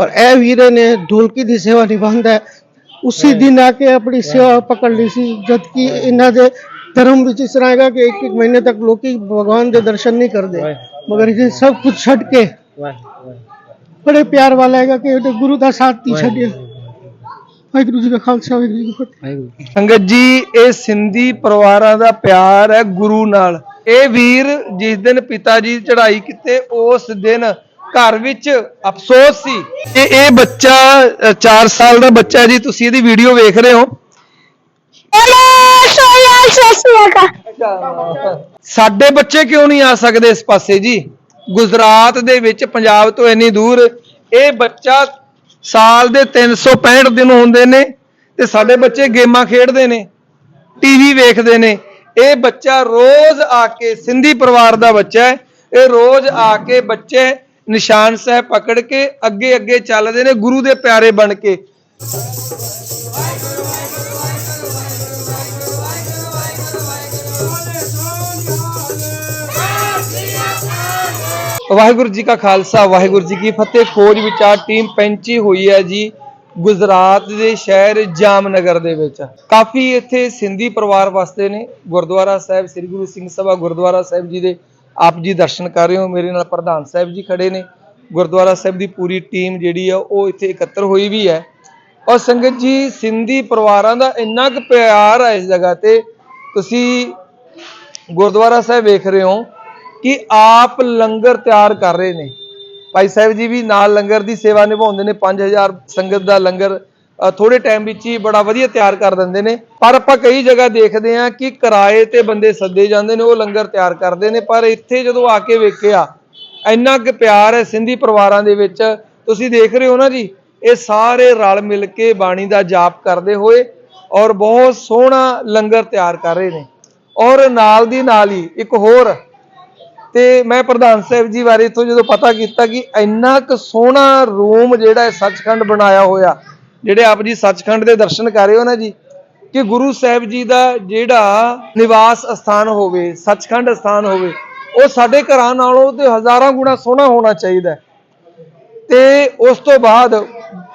और ए वीरे ने ढोलकी दी सेवा निभांदा है उसी दिन आके अपनी सेवा पकड़ ली सी जबकि इन्हों दे धर्म ਵਿੱਚ ਇਸ ਤਰ੍ਹਾਂ ਹੈਗਾ ਕਿ ਇੱਕ ਇੱਕ ਮਹੀਨੇ ਤੱਕ ਲੋਕੀ ਭਗਵਾਨ ਦੇ ਦਰਸ਼ਨ ਨਹੀਂ ਕਰਦੇ ਮਗਰ ਇਹ ਸਭ ਕੁਝ ਛੱਡ ਕੇ ਬੜੇ ਪਿਆਰ ਵਾਲਾ ਹੈਗਾ ਕਿ ਉਹਨੇ ਗੁਰੂ ਦਾ ਸਾਥ ਨਹੀਂ ਛੱਡਿਆ ਵਾਹਿਗੁਰੂ ਜੀ ਕਾ ਖਾਲਸਾ ਵਾਹਿਗੁਰੂ ਜੀ ਕੀ ਫਤਿਹ ਸੰਗਤ ਜੀ ਇਹ ਸਿੰਧੀ ਪਰਿਵਾਰਾਂ ਦਾ ਪਿਆਰ ਹੈ ਗੁਰੂ ਨਾਲ ਇਹ ਵੀਰ ਜਿਸ ਦਿਨ ਪਿਤਾ ਜੀ ਚੜ੍ਹਾਈ ਕੀਤੇ ਉਸ ਦਿਨ ਘਰ ਵਿੱਚ ਅਫਸੋਸ ਸੀ। ਕਿ ਇਹ ਬੱਚਾ 4 ਸਾਲ ਦਾ ਬੱਚਾ ਜੀ ਤੁਸੀਂ ਇਹਦੀ ਵੀਡੀਓ ਵੇਖ ਰਹੇ ਹੋ। ਸਾਡੇ ਬੱਚੇ ਕਿਉਂ ਨਹੀਂ ਆ ਸਕਦੇ ਇਸ ਪਾਸੇ ਜੀ? ਗੁਜਰਾਤ ਦੇ ਵਿੱਚ ਪੰਜਾਬ ਤੋਂ ਇੰਨੀ ਦੂਰ ਇਹ ਬੱਚਾ ਸਾਲ ਦੇ 365 ਦਿਨ ਹੁੰਦੇ ਨੇ ਤੇ ਸਾਡੇ ਬੱਚੇ ਗੇਮਾਂ ਖੇਡਦੇ ਨੇ ਟੀਵੀ ਵੇਖਦੇ ਨੇ। ਇਹ ਬੱਚਾ ਰੋਜ਼ ਆ ਕੇ ਸਿੰਧੀ ਪਰਿਵਾਰ ਦਾ ਬੱਚਾ ਹੈ ਇਹ ਰੋਜ਼ ਆ ਕੇ ਬੱਚੇ ਨਿਸ਼ਾਨ ਸਾਹਿਬ ਪਕੜ ਕੇ ਅੱਗੇ ਅੱਗੇ ਚੱਲਦੇ ਨੇ, ਗੁਰੂ ਦੇ ਪਿਆਰੇ ਬਣ ਕੇ। ਵਾਹਿਗੁਰੂ ਜੀ ਕਾ ਖਾਲਸਾ, ਵਾਹਿਗੁਰੂ ਜੀ ਕੀ ਫਤਿਹ। ਖੋਜ ਵਿਚਾਰ ਟੀਮ ਪੈਂਚੀ ਹੋਈ ਹੈ ਜੀ, ਗੁਜਰਾਤ ਦੇ ਸ਼ਹਿਰ ਜਾਮਨਗਰ ਦੇ ਵਿੱਚ। ਕਾਫੀ ਇੱਥੇ ਸਿੰਧੀ ਪਰਿਵਾਰ ਵਸਦੇ ਨੇ। ਗੁਰਦੁਆਰਾ ਸਾਹਿਬ, ਸ੍ਰੀ ਗੁਰੂ ਸਿੰਘ ਸਭਾ ਗੁਰਦੁਆਰਾ ਸਾਹਿਬ ਜੀ ਦੇ ਆਪ ਜੀ ਦਰਸ਼ਨ ਕਰ ਰਹੇ ਹੋ, ਮੇਰੇ ਨਾਲ ਪ੍ਰਧਾਨ ਸਾਹਿਬ ਜੀ ਖੜੇ ਨੇ। ਗੁਰਦੁਆਰਾ ਸਾਹਿਬ ਦੀ ਪੂਰੀ ਟੀਮ ਜਿਹੜੀ ਆ, ਉਹ ਇੱਥੇ ਇਕੱਤਰ ਹੋਈ ਵੀ ਹੈ। ਔਰ ਸੰਗਤ ਜੀ, ਸਿੰਧੀ ਪਰਿਵਾਰਾਂ ਦਾ ਇੰਨਾ ਕੁ ਪਿਆਰ ਹੈ ਇਸ ਜਗ੍ਹਾ ਤੇ। ਤੁਸੀਂ ਗੁਰਦੁਆਰਾ ਸਾਹਿਬ ਵੇਖ ਰਹੇ ਹੋ ਕਿ ਆਪ ਲੰਗਰ ਤਿਆਰ ਕਰ ਰਹੇ ਨੇ। ਭਾਈ ਸਾਹਿਬ ਜੀ ਵੀ ਨਾਲ ਲੰਗਰ ਦੀ ਸੇਵਾ ਨਿਭਾਉਂਦੇ ਨੇ। 5000 ਸੰਗਤ ਦਾ ਲੰਗਰ ਥੋੜੇ ਟਾਈਮ ਵਿੱਚ ਹੀ ਬੜਾ ਵਧੀਆ ਤਿਆਰ ਕਰ ਦਿੰਦੇ ਨੇ। ਪਰ ਆਪਾਂ ਕਈ ਜਗ੍ਹਾ ਦੇਖਦੇ ਹਾਂ ਕਿ ਕਿਰਾਏ ਤੇ ਬੰਦੇ ਸੱਦੇ ਜਾਂਦੇ ਨੇ, ਉਹ ਲੰਗਰ ਤਿਆਰ ਕਰਦੇ ਨੇ। ਪਰ ਇੱਥੇ ਜਦੋਂ ਆ ਕੇ ਵੇਖਿਆ, ਇੰਨਾ ਕੁ ਪਿਆਰ ਹੈ ਸਿੰਧੀ ਪਰਿਵਾਰਾਂ ਦੇ ਵਿੱਚ। ਤੁਸੀਂ ਦੇਖ ਰਹੇ ਹੋ ਨਾ ਜੀ, ਇਹ ਸਾਰੇ ਰਲ ਮਿਲ ਕੇ ਬਾਣੀ ਦਾ ਜਾਪ ਕਰਦੇ ਹੋਏ ਔਰ ਬਹੁਤ ਸੋਹਣਾ ਲੰਗਰ ਤਿਆਰ ਕਰ ਰਹੇ ਨੇ। ਔਰ ਨਾਲ ਦੀ ਨਾਲ ਹੀ ਇੱਕ ਹੋਰ, ਤੇ ਮੈਂ ਪ੍ਰਧਾਨ ਸਾਹਿਬ ਜੀ ਬਾਰੇ ਇਥੋਂ ਜਦੋਂ ਪਤਾ ਕੀਤਾ ਕਿ ਇੰਨਾ ਕੁ ਸੋਹਣਾ ਰੂਮ ਜਿਹੜਾ ਹੈ ਸੱਚਖੰਡ ਬਣਾਇਆ ਹੋਇਆ ਜਿਹੜੇ ਆਪ ਜੀ ਸੱਚਖੰਡ ਦੇ ਦਰਸ਼ਨ ਕਰ ਰਹੇ ਹੋ ਨਾ ਜੀ, ਕਿ ਗੁਰੂ ਸਾਹਿਬ ਜੀ ਦਾ ਜਿਹੜਾ ਨਿਵਾਸ ਸਥਾਨ ਹੋਵੇ, ਸੱਚਖੰਡ ਸਥਾਨ ਹੋਵੇ, ਉਹ ਸਾਡੇ ਘਰਾਂ ਨਾਲੋਂ ਤੇ ਹਜ਼ਾਰਾਂ ਗੁਣਾ ਸੋਹਣਾ ਹੋਣਾ ਚਾਹੀਦਾ ਤੇ ਉਸ ਤੋਂ ਬਾਅਦ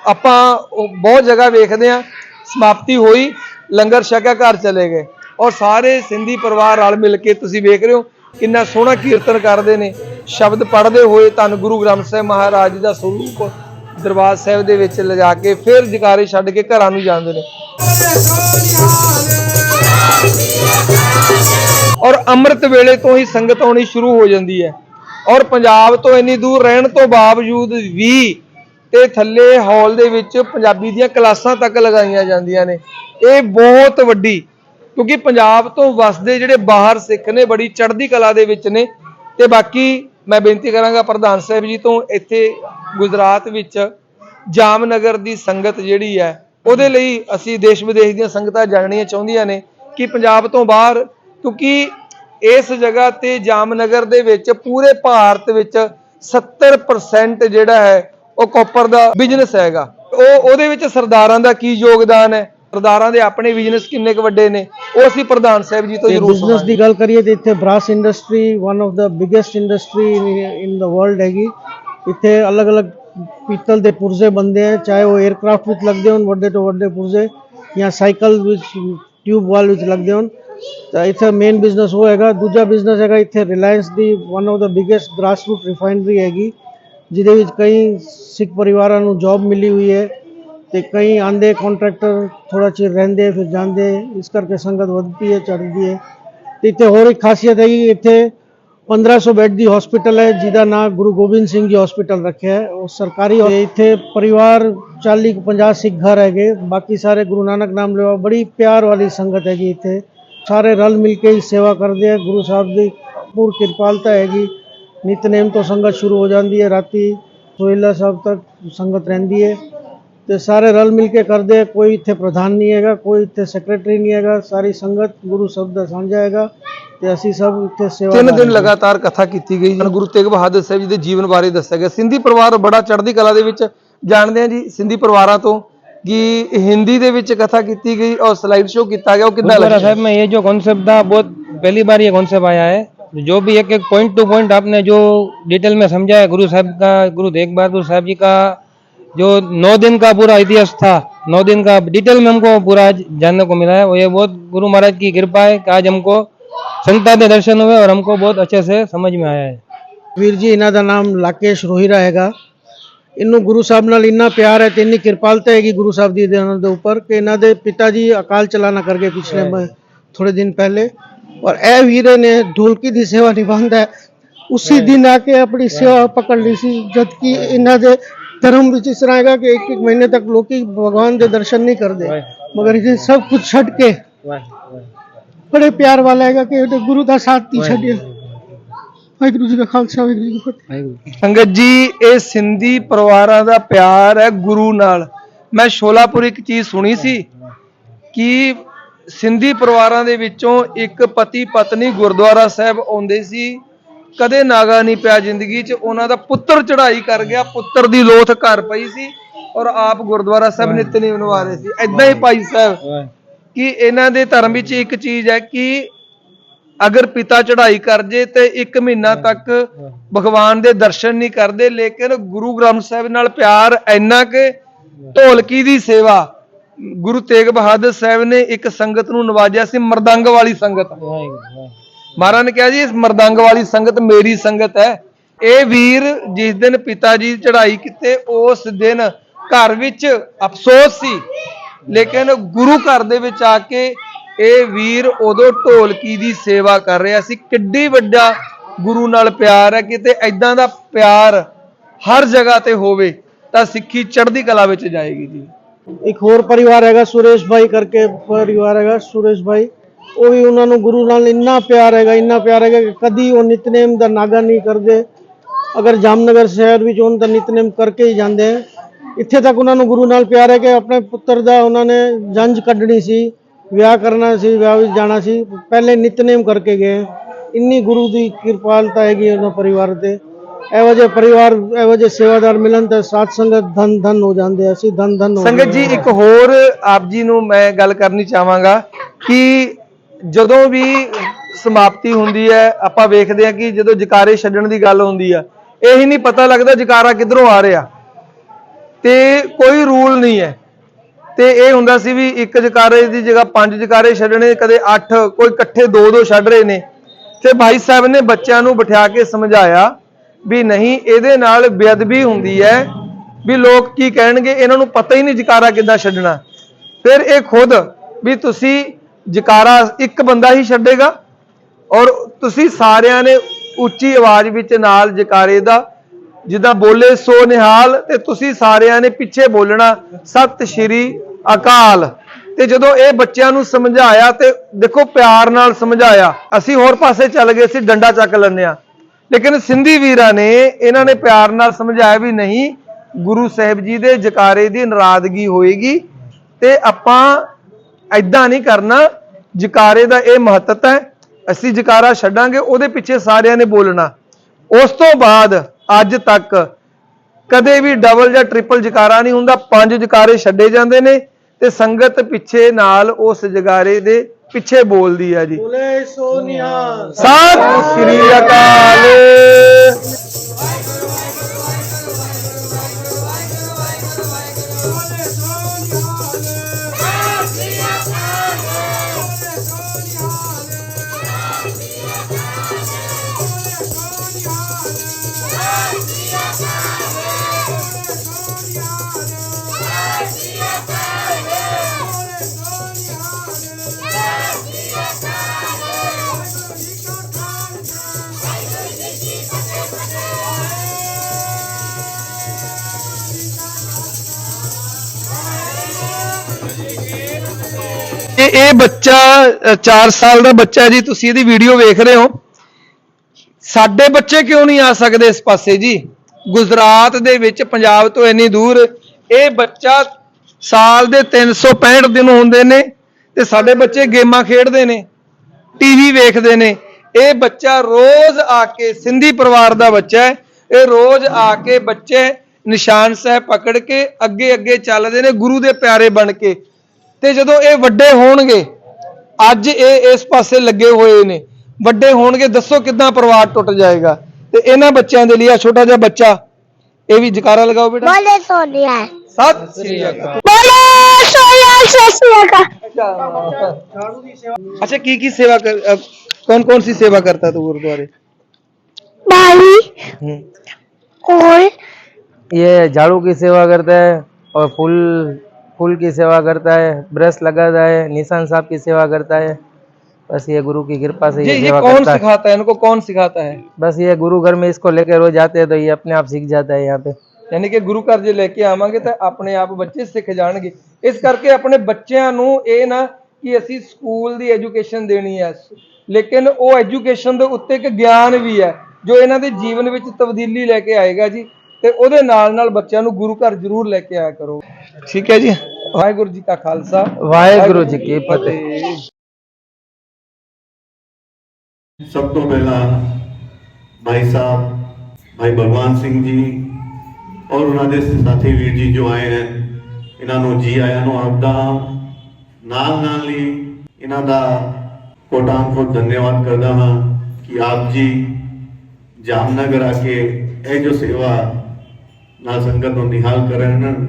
ਆਪਾਂ ਬਹੁਤ ਜਗ੍ਹਾ ਵੇਖਦੇ ਆ ਸਮਾਪਤੀ ਹੋਈ, ਲੰਗਰ ਛਕਿਆ ਘਰ ਚਲੇ ਗਏ। ਔਰ ਸਾਰੇ ਸਿੰਧੀ ਪਰਿਵਾਰ ਰਲ ਮਿਲ ਕੇ ਤੁਸੀਂ ਵੇਖ ਰਹੇ ਹੋ, ਕਿੰਨਾ ਸੋਹਣਾ ਕੀਰਤਨ ਕਰਦੇ ਨੇ। ਸ਼ਬਦ ਪੜ੍ਹਦੇ ਹੋਏ ਧੰਨ ਗੁਰੂ ਗ੍ਰੰਥ ਸਾਹਿਬ ਮਹਾਰਾਜ ਜੀ ਦਾ ਸਰੂਪ ਦਰਬਾਰ ਸਾਹਿਬ ਦੇ ਵਿੱਚ ਲਿਜਾ ਕੇ ਫਿਰ ਜਕਾਰੇ ਛੱਡ ਕੇ ਘਰਾਂ ਨੂੰ ਜਾਂਦੇ ਨੇ। ਔਰ ਅੰਮ੍ਰਿਤ ਵੇਲੇ ਤੋਂ ਹੀ ਸੰਗਤ ਆਉਣੀ ਸ਼ੁਰੂ ਹੋ ਜਾਂਦੀ ਹੈ। ਔਰ ਪੰਜਾਬ ਤੋਂ ਇੰਨੀ ਦੂਰ ਰਹਿਣ ਤੋਂ ਬਾਵਜੂਦ ਵੀ ਤੇ ਥੱਲੇ ਹਾਲ ਦੇ ਵਿੱਚ ਪੰਜਾਬੀ ਦੀਆਂ ਕਲਾਸਾਂ ਤੱਕ ਲਗਾਈਆਂ ਜਾਂਦੀਆਂ ਨੇ। ਇਹ ਬਹੁਤ ਵੱਡੀ, ਕਿਉਂਕਿ ਪੰਜਾਬ ਤੋਂ ਵਸਦੇ ਜਿਹੜੇ ਬਾਹਰ ਸਿੱਖ ਨੇ, ਬੜੀ ਚੜ੍ਹਦੀ ਕਲਾ ਦੇ ਵਿੱਚ ਨੇ ਤੇ ਬਾਕੀ ਮੈਂ ਬੇਨਤੀ ਕਰਾਂਗਾ ਪ੍ਰਧਾਨ ਸਾਹਿਬ ਜੀ ਤੋਂ ਇੱਥੇ ਗੁਜਰਾਤ ਵਿੱਚ ਜਾਮਨਗਰ ਦੀ ਸੰਗਤ ਜਿਹੜੀ ਹੈ, ਉਹਦੇ ਲਈ ਅਸੀਂ ਦੇਸ਼ ਵਿਦੇਸ਼ ਦੀਆਂ ਸੰਗਤਾਂ ਜਾਣਨੀਆਂ ਚਾਹੁੰਦੀਆਂ ਨੇ ਕਿ ਪੰਜਾਬ ਤੋਂ ਬਾਹਰ, ਕਿਉਂਕਿ ਇਸ ਜਗ੍ਹਾ ਤੇ ਜਾਮਨਗਰ ਦੇ ਵਿੱਚ ਪੂਰੇ ਭਾਰਤ ਵਿੱਚ 70% ਜਿਹੜਾ ਹੈ, ਉਹ ਕਾਪਰ ਦਾ ਬਿਜ਼ਨਸ ਹੈਗਾ। ਉਹ, ਉਹਦੇ ਵਿੱਚ ਸਰਦਾਰਾਂ ਦਾ ਕੀ ਯੋਗਦਾਨ ਹੈ? ਸਰਦਾਰਾਂ ਦੇ ਆਪਣੇ ਬਿਜ਼ਨਸ ਕਿੰਨੇ ਕੁ ਵੱਡੇ ਨੇ ਉਹ ਅਸੀਂ ਪ੍ਰਧਾਨ ਸਾਹਿਬ ਜੀ ਤੋਂ ਜ਼ਰੂਰ ਬਿਜ਼ਨਸ ਦੀ ਗੱਲ ਕਰੀਏ ਤੇ ਇੱਥੇ brass industry one of the biggest industry in the world ਹੈਗੀ। ਇੱਥੇ ਅਲੱਗ-ਅਲੱਗ ਪੀਤਲ ਦੇ ਪੁਰਜ਼ੇ ਬੰਦੇ ਹੈ ਚਾਹੇ ਉਹ 에ਅਰਕ੍ਰਾਫਟ ਵਿੱਚ ਲੱਗਦੇ ਹੋਣ ਵੱਡੇ ਤੋਂ ਵੱਡੇ ਪੁਰਜ਼ੇ ਜਾਂ ਸਾਈਕਲ ਵਿੱਚ ਟਿਊਬ ਵਾਲ ਵਿੱਚ ਲੱਗਦੇ ਹੋਣ। ਤਾਂ ਇੱਥੇ ਮੇਨ ਬਿਜ਼ਨਸ ਉਹ ਹੈਗਾ। ਦੂਜਾ ਬਿਜ਼ਨਸ ਹੈਗਾ ਇੱਥੇ Reliance the one of the biggest grassroot refinery ਹੈਗੀ ਜਿਹਦੇ ਵਿੱਚ ਕਈ ਸਿੱਖ ਪਰਿਵਾਰਾਂ ਨੂੰ ਜੌਬ ਮਿਲੀ ਹੋਈ ਹੈ। ਤੇ ਕਈ ਆਂਦੇ ਕੰਟਰੈਕਟਰ ਥੋੜਾ ਚਿਰ ਰਹਿੰਦੇ, ਫਿਰ ਜਾਂਦੇ, ਇਸ ਕਰਕੇ ਸੰਗਤ ਵੱਧਦੀ ਹੈ, ਚੜ੍ਹਦੀ ਹੈ। ਤੇ ਇੱਥੇ ਹੋਰ ਇੱਕ ਖਾਸੀਅਤ ਹੈ ਕਿ ਇੱਥੇ 1500 ਬੈੱਡ ਦੀ ਹਸਪੀਟਲ ਹੈ, ਜਿਹਦਾ ਨਾਮ ਗੁਰੂ ਗੋਬਿੰਦ ਸਿੰਘ ਜੀ ਹਸਪੀਟਲ ਰੱਖਿਆ ਹੈ, ਉਹ ਸਰਕਾਰੀ ਇੱਥੇ ਪਰਿਵਾਰ 40 ਕੁ 50 ਸਿੱਖ ਘਰ ਹੈਗੇ, ਬਾਕੀ ਸਾਰੇ ਗੁਰੂ ਨਾਨਕ ਨਾਮ ਲੈਵਾ ਬੜੀ ਪਿਆਰ ਵਾਲੀ ਸੰਗਤ ਹੈਗੀ ਇੱਥੇ। ਸਾਰੇ ਰਲ ਮਿਲ ਕੇ ਹੀ ਸੇਵਾ ਕਰਦੇ ਆ ਗੁਰੂ ਸਾਹਿਬ ਦੀ ਪੂਰ ਕਿਰਪਾਲਤਾ ਹੈਗੀ। ਨਿਤਨੇਮ ਤੋਂ ਸੰਗਤ ਸ਼ੁਰੂ ਹੋ ਜਾਂਦੀ ਹੈ, ਰਾਤੀ ਸੋਹਿਲਾ ਸਾਹਿਬ ਤੱਕ ਸੰਗਤ ਰਹਿੰਦੀ ਹੈ। ਤੇ ਸਾਰੇ ਰਲ ਮਿਲ ਕੇ ਕਰਦੇ ਆ ਕੋਈ ਇੱਥੇ ਪ੍ਰਧਾਨ ਨਹੀਂ ਹੈਗਾ ਕੋਈ ਇੱਥੇ ਸੈਕਟਰੀ ਨਹੀਂ ਹੈਗਾ ਸਾਰੀ ਸੰਗਤ ਗੁਰੂ ਸਾਹਿਬ ਦਾ ਸਾਂਝਾ ਹੈਗਾ ਤੇ ਅਸੀਂ ਸਭ ਇੱਥੇ ਸੇਵਾ ਤਿੰਨ ਕਰ ਦਿਨ ਰਹੇ ਹਾਂ। ਲਗਾਤਾਰ ਕਥਾ ਕੀਤੀ ਗਈ ਗੁਰੂ ਤੇਗ ਬਹਾਦਰ ਸਾਹਿਬ ਜੀ ਦੇ ਜੀਵਨ ਬਾਰੇ ਦੱਸਿਆ ਗਿਆ ਸਿੰਧੀ ਪਰਿਵਾਰ ਬੜਾ ਚੜ੍ਹਦੀ ਕਲਾ ਦੇ ਵਿੱਚ ਜਾਣਦੇ ਆ ਜੀ ਸਿੰਧੀ ਪਰਿਵਾਰਾਂ ਤੋਂ ਕਿ ਹਿੰਦੀ ਦੇ ਵਿੱਚ ਕਥਾ ਕੀਤੀ ਗਈ ਔਰ ਸਲਾਈਡ ਸ਼ੋ ਕੀਤਾ ਗਿਆ ਉਹ ਕਿੱਦਾਂ गुरुद्वारा ਲੱਗਿਆ साहब में ये जो कॉन्सेप्ट था बहुत पहली बार ये कॉन्सेप्ट आया है जो भी एक एक पॉइंट टू पॉइंट आपने जो डिटेल में समझा है गुरु साहब का गुरु तेग बहादुर साहब जी का जो नौ दिन का पूरा इतिहास था नौ दिन का डिटेल में हमको पूरा आज जानने को मिला है वो ये बहुत गुरु महाराज की कृपा है कि आज हमको संगता के दर्शन हुए और हमको बहुत अच्छे से समझ में आया है ਵੀਰ ਜੀ ਇਹਨਾਂ ਦਾ ਨਾਮ ਲਾਕੇਸ਼ ਰੋਹਿਰਾ ਹੈਗਾ ਇਹਨੂੰ ਗੁਰੂ ਸਾਹਿਬ ਨਾਲ ਇੰਨਾ ਪਿਆਰ ਹੈ ਤੇ ਇੰਨੀ ਕਿਰਪਾਲਤਾ ਹੈਗੀ ਗੁਰੂ ਸਾਹਿਬ ਦੀ ਦੇ ਇਹਨਾਂ ਦੇ ਉੱਪਰ ਕਿ ਇਹਨਾਂ ਦੇ ਪਿਤਾ ਜੀ ਅਕਾਲ ਚਲਾਣਾ ਕਰ ਗਏ ਪਿਛਲੇ ਮ- ਥੋੜੇ ਦਿਨ ਪਹਿਲੇ ਔਰ ਇਹ ਵੀਰੇ ਨੇ ਢੋਲਕੀ ਦੀ ਸੇਵਾ ਨਿਭਾਉਂਦਾ ਹੈ ਉਸੇ ਦਿਨ ਆ ਕੇ ਆਪਣੀ ਸੇਵਾ ਪਕੜ ਲਈ ਸੀ ਜਦ ਕਿ ਇਹਨਾਂ ਦੇ ਧਰਮ ਵਿੱਚ ਇਸ ਤਰ੍ਹਾਂ ਹੈਗਾ ਕਿ ਇੱਕ ਇੱਕ ਮਹੀਨੇ ਤੱਕ ਲੋਕੀ ਭਗਵਾਨ ਦੇ ਦਰਸ਼ਨ ਨਹੀਂ ਕਰਦੇ। ਮਗਰ ਇਹ ਸਭ ਕੁਝ ਛੱਡ ਕੇ ਬੜੇ ਪਿਆਰ ਵਾਲਾ ਹੈਗਾ ਕਿ ਗੁਰੂ ਦਾ ਸਾਥ ਨਹੀਂ ਛੱਡਿਆ ਵਾਹਿਗੁਰੂ ਜੀ ਕਾ ਖਾਲਸਾ ਵਾਹਿਗੁਰੂ ਜੀ ਫਤਿਹ। ਸੰਗਤ ਜੀ ਇਹ ਸਿੰਧੀ ਪਰਿਵਾਰਾਂ ਦਾ ਪਿਆਰ ਹੈ ਗੁਰੂ ਨਾਲ। ਮੈਂ ਸ਼ੋਲਾਪੁਰ ਇੱਕ ਚੀਜ਼ ਸੁਣੀ ਸੀ ਕਿ ਸਿੰਧੀ ਪਰਿਵਾਰਾਂ ਦੇ ਵਿੱਚੋਂ ਇੱਕ ਪਤੀ ਪਤਨੀ ਗੁਰਦੁਆਰਾ ਸਾਹਿਬ ਆਉਂਦੇ ਸੀ। ਕਦੇ ਨਾਗਾ ਨਹੀਂ ਪਿਆ ਜ਼ਿੰਦਗੀ 'ਚ। ਉਹਨਾਂ ਦਾ ਪੁੱਤਰ ਚੜ੍ਹਾਈ ਕਰ ਗਿਆ। ਪੁੱਤਰ ਦੀ ਲੋਥ ਘਰ ਪਈ ਸੀ ਔਰ ਆਪ ਗੁਰਦੁਆਰਾ ਸਾਹਿਬ ਨਿਤਨੇਮ ਨਿਭਾ ਰਹੇ ਸੀ। ਐਦਾਂ ਹੀ ਭਾਈ ਸਾਹਿਬ ਕਿ ਇਹਨਾਂ ਦੇ ਧਰਮ ਵਿੱਚ ਇੱਕ ਚੀਜ਼ ਹੈ ਕਿ ਅਗਰ ਪਿਤਾ ਚੜ੍ਹਾਈ ਕਰ ਜੇ ਤੇ ਇੱਕ ਮਹੀਨਾ ਤੱਕ ਭਗਵਾਨ ਦੇ ਦਰਸ਼ਨ ਨਹੀਂ ਕਰਦੇ ਲੇਕਿਨ ਗੁਰੂ ਗ੍ਰੰਥ ਸਾਹਿਬ ਨਾਲ ਪਿਆਰ ਇੰਨਾ ਕਿ ਢੋਲਕੀ ਦੀ ਸੇਵਾ। ਗੁਰੂ ਤੇਗ ਬਹਾਦਰ ਸਾਹਿਬ ਨੇ ਇੱਕ ਸੰਗਤ ਨੂੰ ਨਵਾਜਿਆ ਸੀ ਮਰਦੰਗ ਵਾਲੀ ਸੰਗਤ। ਮਹਾਰਾਜ ਨੇ ਕਿਹਾ ਜੀ, ਇਸ ਮਰਦੰਗ ਵਾਲੀ ਸੰਗਤ ਮੇਰੀ ਸੰਗਤ ਹੈ। ਇਹ ਵੀਰ ਜਿਸ ਦਿਨ ਪਿਤਾ ਜੀ ਚੜ੍ਹਾਈ ਕੀਤੇ, ਉਸ ਦਿਨ ਘਰ ਵਿੱਚ ਅਫਸੋਸ ਸੀ। ਲੇਕਿਨ ਗੁਰੂ ਘਰ ਦੇ ਵਿੱਚ ਆ ਕੇ ਇਹ ਵੀਰ ਉਦੋਂ ਢੋਲਕੀ ਦੀ ਸੇਵਾ ਕਰ ਰਿਹਾ ਸੀ। ਕਿੱਡੀ ਵੱਡਾ ਗੁਰੂ ਨਾਲ ਪਿਆਰ ਹੈ, ਕਿਤੇ ਐਦਾਂ ਦਾ ਪਿਆਰ ਹਰ ਜਗ੍ਹਾ ਤੇ ਹੋਵੇ, ਤਾਂ ਸਿੱਖੀ ਚੜ੍ਹਦੀ ਕਲਾ ਵਿੱਚ ਜਾਏਗੀ ਜੀ। ਇੱਕ ਹੋਰ ਪਰਿਵਾਰ ਹੈਗਾ ਸੁਰੇਸ਼ ਭਾਈ ਕਰਕੇ, ਪਰਿਵਾਰ ਹੈਗਾ ਸੁਰੇਸ਼ ਭਾਈ ਉਹ ਵੀ ਉਹਨਾਂ ਨੂੰ ਗੁਰੂ ਨਾਲ ਇੰਨਾ ਪਿਆਰ ਹੈਗਾ ਇੰਨਾ ਪਿਆਰ ਹੈਗਾ ਕਿ ਕਦੀ ਉਹ ਨਿਤਨੇਮ ਦਾ ਨਾਗਾ ਨਹੀਂ ਕਰਦੇ। ਅਗਰ ਜਾਮਨਗਰ ਸ਼ਹਿਰ ਵਿੱਚ ਉਹਨਾਂ ਦਾ ਨਿਤਨੇਮ ਕਰਕੇ ਹੀ ਜਾਂਦੇ ਇੱਥੇ ਤੱਕ ਉਹਨਾਂ ਨੂੰ ਗੁਰੂ ਨਾਲ ਪਿਆਰ ਹੈ ਕਿ ਆਪਣੇ ਪੁੱਤਰ ਦਾ ਉਹਨਾਂ ਨੇ ਜੰਜ ਕੱਢਣੀ ਸੀ ਵਿਆਹ ਕਰਨਾ ਸੀ ਵਿਆਹ ਵਿੱਚ ਜਾਣਾ ਸੀ ਪਹਿਲੇ ਨਿਤਨੇਮ ਕਰਕੇ ਗਏ ਇੰਨੀ ਗੁਰੂ ਦੀ ਕਿਰਪਾਲਤਾ ਹੈਗੀ ਉਹਨਾਂ ਪਰਿਵਾਰ ਤੇ। ਇਹੋ ਜਿਹੇ ਪਰਿਵਾਰ ਇਹੋ ਜਿਹੇ ਸੇਵਾਦਾਰ ਮਿਲਣ ਤਾਂ ਸਾਧ ਸੰਗਤ ਧਨ ਧਨ ਹੋ ਜਾਂਦੇ ਅਸੀਂ ਧਨ ਧਨ ਸੰਗਤ ਜੀ ਇੱਕ ਹੋਰ ਆਪ ਜੀ ਨੂੰ ਮੈਂ ਗੱਲ ਕਰਨੀ ਚਾਹਾਂਗਾ ਕਿ ਜਦੋਂ ਵੀ ਸਮਾਪਤੀ ਹੁੰਦੀ ਹੈ, ਆਪਾਂ ਵੇਖਦੇ ਹਾਂ ਕਿ ਜਦੋਂ ਜਕਾਰੇ ਛੱਡਣ ਦੀ ਗੱਲ ਹੁੰਦੀ ਆ, ਇਹ ਹੀ ਨਹੀਂ ਪਤਾ ਲੱਗਦਾ ਜਕਾਰਾ ਕਿੱਧਰੋਂ ਆ ਰਿਹਾ। ਤੇ ਕੋਈ ਰੂਲ ਨਹੀਂ ਹੈ। ਤੇ ਇਹ ਹੁੰਦਾ ਸੀ ਵੀ ਇੱਕ ਜਕਾਰੇ ਦੀ ਜਗ੍ਹਾ ਪੰਜ ਜਕਾਰੇ ਛੱਡਣੇ, ਕਦੇ 8 ਕੋਈ ਇਕੱਠੇ ਦੋ ਦੋ ਛੱਡ ਰਹੇ ਨੇ। ਤੇ ਭਾਈ ਸਾਹਿਬ ਨੇ ਬੱਚਿਆਂ ਨੂੰ ਬਿਠਾ ਕੇ ਸਮਝਾਇਆ ਵੀ ਨਹੀਂ, ਇਹਦੇ ਨਾਲ ਬੇਅਦਬੀ ਹੁੰਦੀ ਹੈ ਵੀ ਲੋਕ ਕੀ ਕਹਿਣਗੇ, ਇਹਨਾਂ ਨੂੰ ਪਤਾ ਹੀ ਨਹੀਂ ਜਕਾਰਾ ਕਿੱਦਾਂ ਛੱਡਣਾ। ਫਿਰ ਇਹ ਖੁਦ ਵੀ ਤੁਸੀਂ ਜਕਾਰਾ ਇੱਕ ਬੰਦਾ ਹੀ ਛੱਡੇਗਾ ਔਰ ਤੁਸੀਂ ਸਾਰਿਆਂ ਨੇ ਉੱਚੀ ਆਵਾਜ਼ ਵਿੱਚ ਨਾਲ ਜਕਾਰੇ ਦਾ, ਜਿੱਦਾਂ ਬੋਲੇ ਸੋ ਨਿਹਾਲ ਤੇ ਤੁਸੀਂ ਸਾਰਿਆਂ ਨੇ ਪਿੱਛੇ ਬੋਲਣਾ, ਸਤਿ ਸ਼੍ਰੀ ਅਕਾਲ। ਤੇ ਜਦੋਂ ਇਹ ਬੱਚਿਆਂ ਨੂੰ ਸਮਝਾਇਆ ਤੇ ਦੇਖੋ ਪਿਆਰ ਨਾਲ ਸਮਝਾਇਆ, ਅਸੀਂ ਹੋਰ ਪਾਸੇ ਚੱਲ ਗਏ ਸੀ ਡੰਡਾ ਚੱਕ ਲੈਂਦੇ ਆ ਲੇਕਿਨ ਸਿੰਧੀ ਵੀਰਾਂ ਨੇ ਇਹਨਾਂ ਨੇ ਪਿਆਰ ਨਾਲ ਸਮਝਾਇਆ ਵੀ ਨਹੀਂ, ਗੁਰੂ ਸਾਹਿਬ ਜੀ ਦੇ ਜਕਾਰੇ ਦੀ ਨਾਰਾਜ਼ਗੀ ਹੋਏਗੀ ਤੇ ਆਪਾਂ ਐਦਾਂ ਨਹੀਂ ਕਰਨਾ। ਜਕਾਰੇ ਦਾ ਇਹ ਮਹੱਤਤਾ ਹੈ। ਅਸੀਂ ਜਕਾਰਾ ਛੱਡਾਂਗੇ ਉਹਦੇ ਪਿੱਛੇ ਸਾਰਿਆਂ ਨੇ ਬੋਲਣਾ। ਉਸ ਤੋਂ ਬਾਅਦ ਅੱਜ ਤੱਕ ਕਦੇ ਵੀ ਡਬਲ ਜਾਂ ਟ੍ਰਿਪਲ ਜਕਾਰਾ ਨਹੀਂ ਹੁੰਦਾ। ਪੰਜ ਜਕਾਰੇ ਛੱਡੇ ਜਾਂਦੇ ਨੇ ਤੇ ਸੰਗਤ ਪਿੱਛੇ ਨਾਲ ਉਸ ਜਕਾਰੇ ਦੇ ਪਿੱਛੇ ਬੋਲਦੀ ਆ ਜੀ। ਬੋਲੇ ਸੋ ਨਿਹਾਲ ਸਤਿ ਸ੍ਰੀ ਅਕਾਲ। ਇਹ ਇਹ ਬੱਚਾ 4 ਸਾਲ ਦਾ ਬੱਚਾ ਜੀ, ਤੁਸੀਂ ਇਹਦੀ ਵੀਡੀਓ ਵੇਖ ਰਹੇ ਹੋ। ਸਾਡੇ ਬੱਚੇ ਕਿਉਂ ਨਹੀਂ ਆ ਸਕਦੇ ਇਸ ਪਾਸੇ ਜੀ? ਗੁਜਰਾਤ ਦੇ ਵਿੱਚ ਪੰਜਾਬ ਤੋਂ ਇੰਨੀ ਦੂਰ, ਇਹ ਬੱਚਾ ਸਾਲ ਦੇ 365 ਦਿਨ ਹੁੰਦੇ ਨੇ ਤੇ ਸਾਡੇ ਬੱਚੇ ਗੇਮਾਂ ਖੇਡਦੇ ਨੇ ਟੀਵੀ ਵੇਖਦੇ ਨੇ। ਇਹ ਬੱਚਾ ਰੋਜ਼ ਆ ਕੇ ਸਿੰਧੀ ਪਰਿਵਾਰ ਦਾ ਬੱਚਾ ਹੈ। ਇਹ ਰੋਜ਼ ਆ ਕੇ ਬੱਚੇ ਨਿਸ਼ਾਨ ਸਾਹਿਬ ਪਕੜ ਕੇ ਅੱਗੇ ਅੱਗੇ ਚੱਲਦੇ ਨੇ, ਗੁਰੂ ਦੇ ਪਿਆਰੇ ਬਣ ਕੇ। ਤੇ ਜਦੋਂ ਇਹ ਵੱਡੇ ਹੋਣਗੇ ਅੱਜ ਇਹ ਇਸ ਪਾਸੇ ਲੱਗੇ ਹੋਏ ਨੇ ਵੱਡੇ ਹੋਣਗੇ ਦੱਸੋ ਕਿਦਾਂ ਪਰਿਵਾਰ ਟੁੱਟ ਜਾਏਗਾ ਤੇ ਇਹਨਾਂ ਬੱਚਿਆਂ ਦੇ ਲਈ ਆ ਛੋਟਾ ਜਿਹਾ ਬੱਚਾ ਇਹ ਵੀ ਜਕਾਰਾ ਲਗਾਓ ਬੇਟਾ बोले सोनिया ਸਤਿ ਸ੍ਰੀ ਅਕਾਲ बोले सोनिया ससुया का अच्छा की की सेवा कर कौन कौन सी सेवा करता है तू गुरुद्वारे भाई कौन ये झाड़ू की सेवा करता है और फूल फूल की सेवा करता है ब्रश लगाता है निशान साहब की सेवा करता है बस ये गुरु की कृपा से ये ये ये सेवा कौन करता है सिखाता है इनको कौन सिखाता है बस ये गुरु घर में इसको लेकर रोज आते हैं तो ये अपने आप सीख जाता है यहाँ पे ਯਾਨੀ ਕਿ ਗੁਰੂ ਘਰ ਜੇ ਲੈ ਕੇ ਆਵਾਂਗੇ ਤਾਂ ਆਪਣੇ ਆਪ ਬੱਚੇ ਸਿੱਖ ਜਾਣਗੇ ਇਸ ਕਰਕੇ ਆਪਣੇ ਬੱਚਿਆਂ ਨੂੰ ਇਹ ਨਾ ਕਿ ਅਸੀਂ ਸਕੂਲ ਦੀ ਐਜੂਕੇਸ਼ਨ ਦੇਣੀ ਹੈ ਲੇਕਿਨ ਉਹ ਐਜੂਕੇਸ਼ਨ ਦੇ ਉੱਤੇ ਇੱਕ ਗਿਆਨ ਵੀ ਹੈ ਜੋ ਇਹਨਾਂ ਦੇ ਜੀਵਨ ਵਿੱਚ ਤਬਦੀਲੀ ਲੈ ਕੇ ਆਏਗਾ ਜੀ ਤੇ ਉਹਦੇ ਨਾਲ ਨਾਲ ਬੱਚਿਆਂ ਨੂੰ ਗੁਰੂ ਘਰ ਜ਼ਰੂਰ ਲੈ ਕੇ ਆਇਆ ਕਰੋ। ਠੀਕ ਹੈ ਜੀ। ਵਾਹਿਗੁਰੂ ਜੀ ਕਾ ਖਾਲਸਾ। ਵਾਹਿਗੁਰੂ ਜੀ ਕੀ ਫਤਿਹ। ਸਭ ਤੋਂ ਪਹਿਲਾਂ ਭਾਈ ਸਾਹਿਬ ਭਾਈ ਭਗਵਾਨ ਸਿੰਘ ਜੀ ਔਰ ਉਹਨਾਂ ਦੇ ਸਾਥੀ ਵੀਰ ਜੀ ਜੋ ਆਏ ਹਨ ਇਹਨਾਂ ਨੂੰ ਜੀ ਆਇਆਂ ਨੂੰ ਆਪਦਾ ਨਾਲ ਨਾਲ ਹੀ ਇਹਨਾਂ ਦਾ ਕੋਟਾਂ ਕੋ ਧੰਨਵਾਦ ਕਰਦਾ ਹਾਂ ਕਿ ਆਪ ਜੀ ਜਾਮਨਗਰ ਆ ਕੇ ਇਹ ਜੋ ਸੇਵਾ ਨਾਲ ਸੰਗਤ ਨੂੰ ਨਿਹਾਲ ਕਰਨ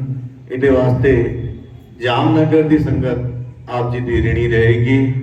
ਇਹਦੇ ਵਾਸਤੇ ਜਾਮਨਗਰ ਦੀ ਸੰਗਤ ਆਪ ਜੀ ਦੀ ਰਿਣੀ ਰਹੇਗੀ।